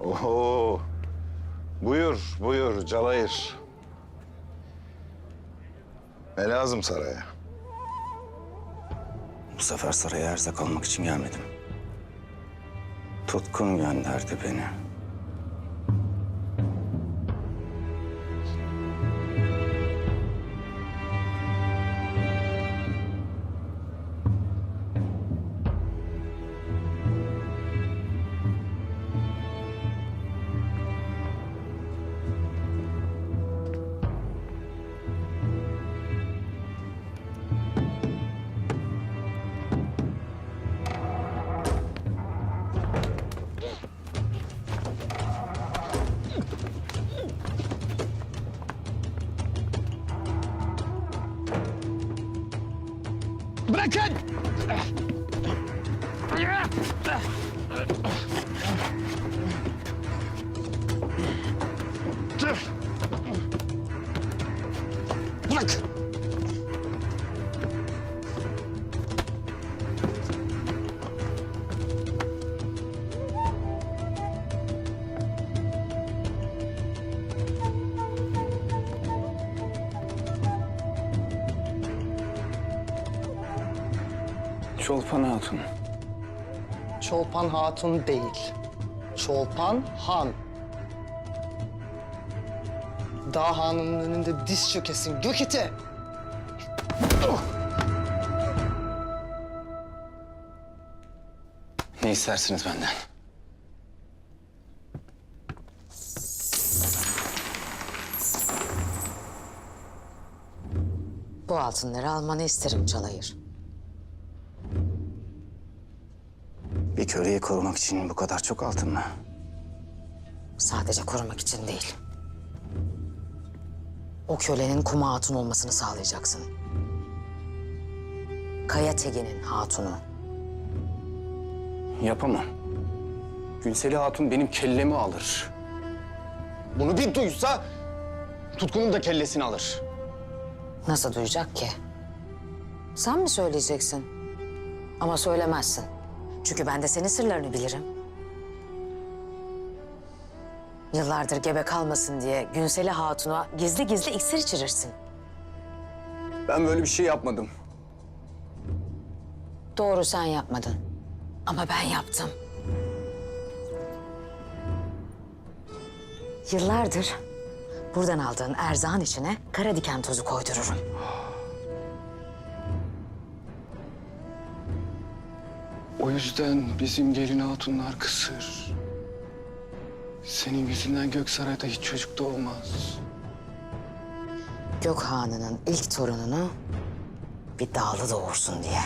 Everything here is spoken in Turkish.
Oho. Buyur, buyur Calayır. Ne lazım saraya? Bu sefer saraya erzak almak için gelmedim. Tutkun gönderdi beni. Bırakın! Bırak! Çolpan Hatun. Çolpan Hatun değil. Çolpan Han. Dağ Hanı'nın önünde diz çökesin Gökite. Ne istersiniz benden? Bu altınları almanı isterim Çalayır. Bir köleyi korumak için bu kadar çok altın mı? Sadece korumak için değil. O kölenin kuma hatun olmasını sağlayacaksın. Kaya Tegin'in hatunu. Yapamam. Günseli Hatun benim kellemi alır. Bunu bir duysa Tutkun'un da kellesini alır. Nasıl duyacak ki? Sen mi söyleyeceksin? Ama söylemezsin. Çünkü ben de senin sırlarını bilirim. Yıllardır gebe kalmasın diye Günseli Hatun'a gizli gizli iksir içirirsin. Ben böyle bir şey yapmadım. Doğru sen yapmadın. Ama ben yaptım. Yıllardır buradan aldığın erzağın içine kara diken tozu koydururum. O yüzden bizim gelin hatunlar kısır. Senin yüzünden Göksaray'da hiç çocuk da olmaz. Gök Hanı'nın ilk torununu bir dağlı doğursun diye.